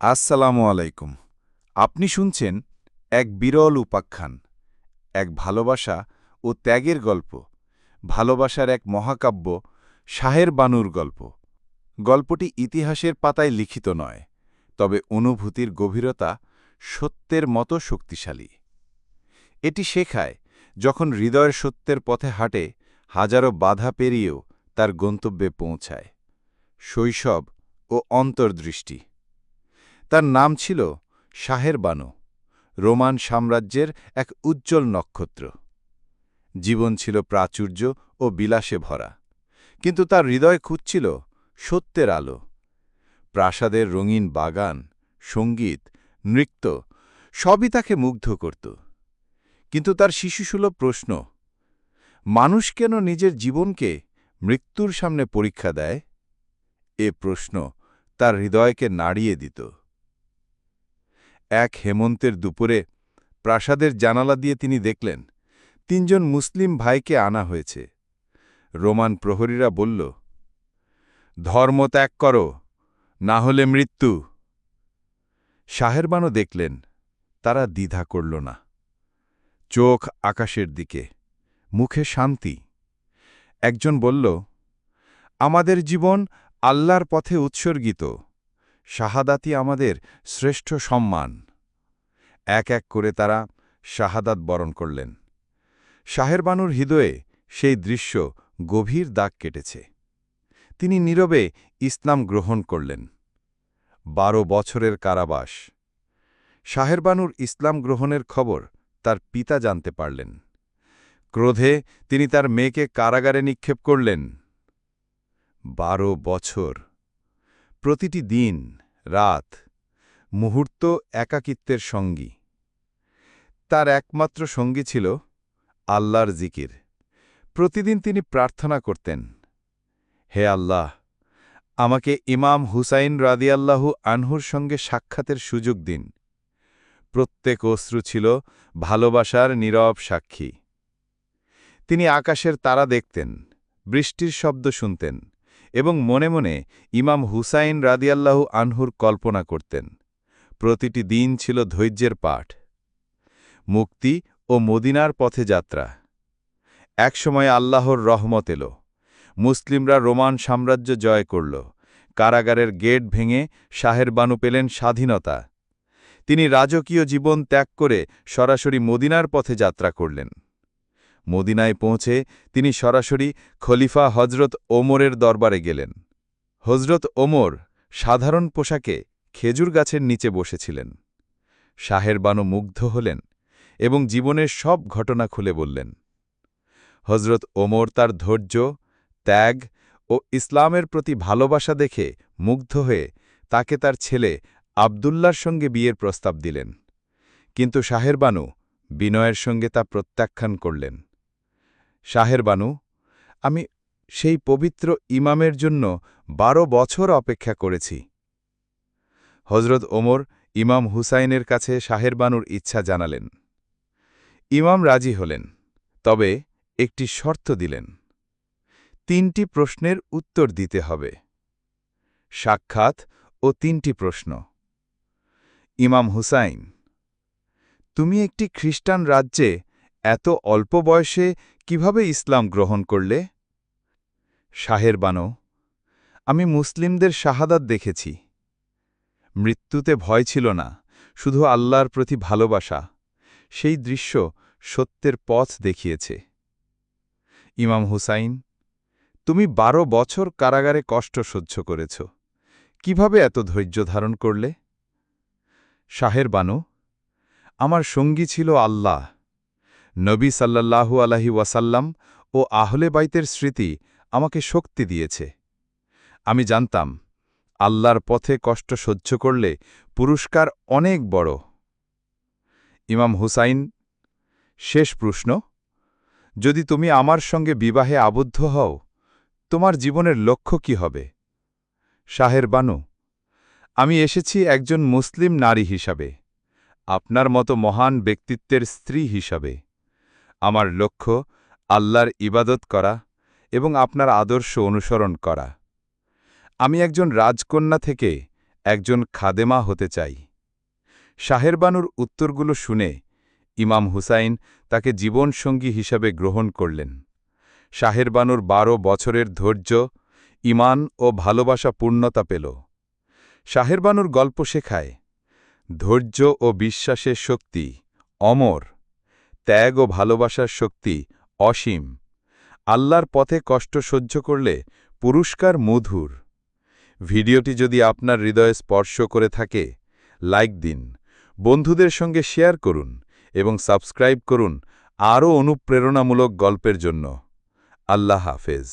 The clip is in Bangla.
আসসালামু আলাইকুম। আপনি শুনছেন এক বিরল উপাখ্যান, এক ভালোবাসা ও ত্যাগের গল্প, ভালোবাসার এক মহাকাব্য, শাহের বানুর গল্প। গল্পটি ইতিহাসের পাতায় লিখিত নয়, তবে অনুভূতির গভীরতা সত্যের মতো শক্তিশালী। এটি শেখায় যখন হৃদয়ের সত্যের পথে হাঁটে, হাজারো বাধা পেরিয়েও তার গন্তব্যে পৌঁছায়। শৈশব ও অন্তর্দৃষ্টি। তার নাম ছিল শাহের বানু, রোমান সাম্রাজ্যের এক উজ্জ্বল নক্ষত্র। জীবন ছিল প্রাচুর্য ও বিলাসে ভরা, কিন্তু তার হৃদয় খুঁজছিল সত্যের আলো। প্রাসাদের রঙিন বাগান, সংগীত, নৃত্য সবই তাকে মুগ্ধ করত। কিন্তু তার শিশুসুলভ প্রশ্ন, মানুষ কেন নিজের জীবনকে মৃত্যুর সামনে পরীক্ষা দেয়? এ প্রশ্ন তার হৃদয়কে নাড়িয়ে দিত। এক হেমন্তের দুপুরে প্রাসাদের জানালা দিয়ে তিনি দেখলেন, তিনজন মুসলিম ভাইকে আনা হয়েছে। রোমান প্রহরীরা বলল, ধর্ম ত্যাগ করো, না হলে মৃত্যু। শাহেরবানও দেখলেন, তারা দ্বিধা করল না। চোখ আকাশের দিকে, মুখে শান্তি। একজন বলল, আমাদের জীবন আল্লাহর পথে উৎসর্গিত। শাহাদাতি আমাদের শ্রেষ্ঠ সম্মান। এক এক করে তারা শাহাদাত বরণ করলেন। শাহেরবানুর হৃদয়ে সেই দৃশ্য গভীর দাগ কেটেছে। তিনি নীরবে ইসলাম গ্রহণ করলেন। বারো বছরের কারাবাস। শাহেরবানুর ইসলাম গ্রহণের খবর তার পিতা জানতে পারলেন। ক্রোধে তিনি তার মেয়েকে কারাগারে নিক্ষেপ করলেন। বারো বছর। প্রতিটি দিন, রাত, মুহূর্ত একাকিত্বের সঙ্গী। তার একমাত্র সঙ্গী ছিল আল্লাহর জিকির। প্রতিদিন তিনি প্রার্থনা করতেন, হে আল্লাহ, আমাকে ইমাম হুসাইন রাদিয়াল্লাহু আনহুর সঙ্গে সাক্ষাতের সুযোগ দিন। প্রত্যেক অশ্রু ছিল ভালোবাসার নীরব সাক্ষী। তিনি আকাশের তারা দেখতেন, বৃষ্টির শব্দ শুনতেন। এবং মনে মনে ইমাম হুসাইন রাদিয়াল্লাহু আনহুর কল্পনা করতেন। প্রতিটি দিন ছিল ধৈর্যের পাঠ। মুক্তি ও মদিনার পথে যাত্রা। একসময় আল্লাহর রহমত এল। মুসলিমরা রোমান সাম্রাজ্য জয় করল। কারাগারের গেট ভেঙে শাহের বানু পেলেন স্বাধীনতা। তিনি রাজকীয় জীবন ত্যাগ করে সরাসরি মদিনার পথে যাত্রা করলেন। মদিনায় পৌঁছে তিনি সরাসরি খলিফা হজরত ওমরের দরবারে গেলেন। হজরত ওমর সাধারণ পোশাকে খেজুর গাছের নিচে বসেছিলেন। বানু মুগ্ধ হলেন এবং জীবনের সব ঘটনা খুলে বললেন। হজরত ওমর তার ধৈর্য, ত্যাগ ও ইসলামের প্রতি ভালোবাসা দেখে মুগ্ধ হয়ে তাকে তার ছেলে আবদুল্লার সঙ্গে বিয়ের প্রস্তাব দিলেন। কিন্তু বানু বিনয়ের সঙ্গে তা প্রত্যাখ্যান করলেন। শাহের বানু, আমি সেই পবিত্র ইমামের জন্য বারো বছর অপেক্ষা করেছি। হজরত ওমর ইমাম হুসাইনের কাছে শাহের বানুর ইচ্ছা জানালেন। ইমাম রাজি হলেন, তবে একটি শর্ত দিলেন। তিনটি প্রশ্নের উত্তর দিতে হবে। সাক্ষাৎ ও তিনটি প্রশ্ন। ইমাম হুসাইন, তুমি একটি খ্রিস্টান রাজ্যে এত অল্প বয়সে কীভাবে ইসলাম গ্রহণ করলে? শাহের বানো আমি মুসলিমদের শাহাদাত দেখেছি। মৃত্যুতে ভয় ছিল না, শুধু আল্লাহর প্রতি ভালোবাসা, সেই দৃশ্য সত্যের পথ দেখিয়েছে। ইমাম হুসাইন, তুমি বারো বছর কারাগারে কষ্ট সহ্য করেছ, কীভাবে এত ধৈর্য ধারণ করলে? শাহের বানু আমার সঙ্গী ছিল আল্লাহ নবী সাল্লাল্লাহু আলহি ওয়াসাল্লাম ও আহলে বাইতের স্মৃতি আমাকে শক্তি দিয়েছে। আমি জানতাম, আল্লাহর পথে কষ্ট সহ্য করলে পুরস্কার অনেক বড়। ইমাম হুসাইন, শেষ প্রশ্ন, যদি তুমি আমার সঙ্গে বিবাহে আবদ্ধ হও, তোমার জীবনের লক্ষ্য কি হবে? শাহের বানু, আমি এসেছি একজন মুসলিম নারী হিসাবে, আপনার মতো মহান ব্যক্তিত্বের স্ত্রী হিসাবে। আমার লক্ষ্য আল্লাহর ইবাদত করা এবং আপনার আদর্শ অনুসরণ করা। আমি একজন রাজকন্যা থেকে একজন খাদেমা হতে চাই। শাহেরবানুর উত্তরগুলো শুনে ইমাম হুসাইন তাকে জীবনসঙ্গী হিসাবে গ্রহণ করলেন। শাহেরবানুর বারো বছরের ধৈর্য ইমান ও ভালোবাসা পূর্ণতা পেল শাহেরবানুর গল্প শেখায়, ধৈর্য ও বিশ্বাসের শক্তি অমর। ত্যাগ ও ভালোবাসার শক্তি অসীম। আল্লাহর পথে কষ্ট সহ্য করলে পুরস্কার মধুর। ভিডিওটি যদি আপনার হৃদয়ে স্পর্শ করে থাকে, লাইক দিন, বন্ধুদের সঙ্গে শেয়ার করুন এবং সাবস্ক্রাইব করুন আরও অনুপ্রেরণামূলক গল্পের জন্য। আল্লাহ হাফেজ।